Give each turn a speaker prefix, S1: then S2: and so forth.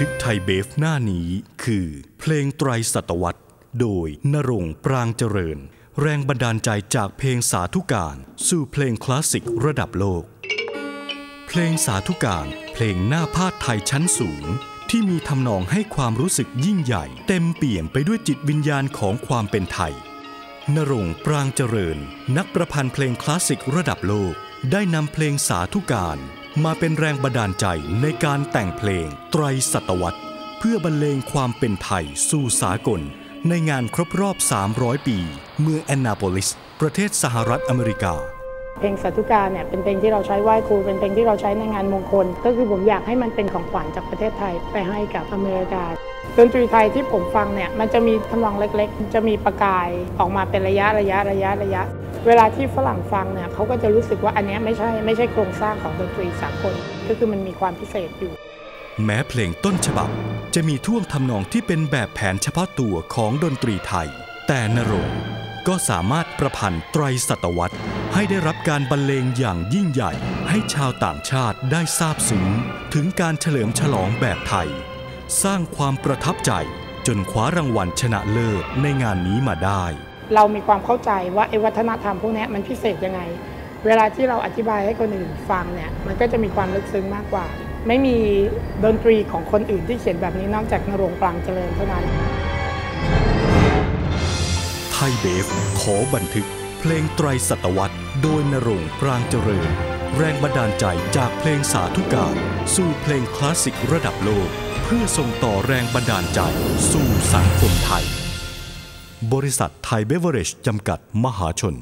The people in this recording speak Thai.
S1: ทึกไทยเบฟหน้านี้คือ เพลงไตรศตวรรษ โดยนรงปรางเจริญ แรงบันดาลใจจากเพลงสาธุการสู่เพลงคลาสสิกระดับโลก เพลงสาธุการเพลงหน้าพาดไทยชั้นสูง ที่มีทำนองให้ความรู้สึกยิ่งใหญ่ เต็มเปี่ยมไปด้วยจิตวิญญาณของความเป็นไทยนรงปรางเจริญ นักประพันธ์เพลงคลาสสิกระดับโลก ได้นำเพลงสาธุการ มาเป็นแรงบันดาลใจในการแต่งเพลงไตรศตวรรษ เพื่อบรรเลงความเป็นไทยสู่สากล ในงานครบรอบ 300 ปี เมืองแอนนาโปลิส ประเทศสหรัฐอเมริกา
S2: เพลงสัตุกาเนี่ยเป็นเพลงที่เราใช้ไหว้ครูเป็นเพลงที่เราใช้ในงานมงคล ก็คือผมอยากให้มันเป็นของขวัญจากประเทศไทยไปให้กับอเมริกา ดนตรีไทยที่ผมฟังเนี่ยมันจะมีทำนองเล็กๆ จะมีประกายออกมาเป็นระยะระยะระยะระยะ เวลาที่ฝรั่งฟังเนี่ยเขาก็จะรู้สึกว่าอันนี้ไม่ใช่ไม่ใช่โครงสร้างของดนตรีสากลก็คือมันมีความพิเศษอยู่
S1: แม้เพลงต้นฉบับ จะมีท่วงทำนองที่เป็นแบบแผนเฉพาะตัวของดนตรีไทย แต่นรงก็สามารถประพันธ์ไตรศตวรรษ ให้ได้รับการบรรเลงอย่างยิ่งใหญ่ ให้ชาวต่างชาติได้ทราบซึ้งถึงการเฉลิมฉลองแบบไทย สร้างความประทับใจจนคว้ารางวัลชนะเลิศในงานนี้มาได้
S2: เรามีความเข้าใจว่าไอ้วัฒนธรรมพวกเนี้ยมันพิเศษยังไง เวลาที่เราอธิบายให้คนอื่นฟังเนี่ยมันก็จะมีความลึกซึ้งมากกว่า ไม่มีดนตรีของคนอื่นที่เขียนแบบนี้นอกจากนรงค์ปรางเจริญเท่านั้น
S1: ไทยเบฟขอบันทึกเพลงไตรศตวรรษ โดยนรงค์ปรางเจริญ แรงบันดาลใจจากเพลงสาธุการสู่เพลงคลาสสิกระดับโลก เพื่อส่งต่อแรงบันดาลใจสู่สังคมไทย บริษัทไทยเบเวอเรจจำกัดมหาชน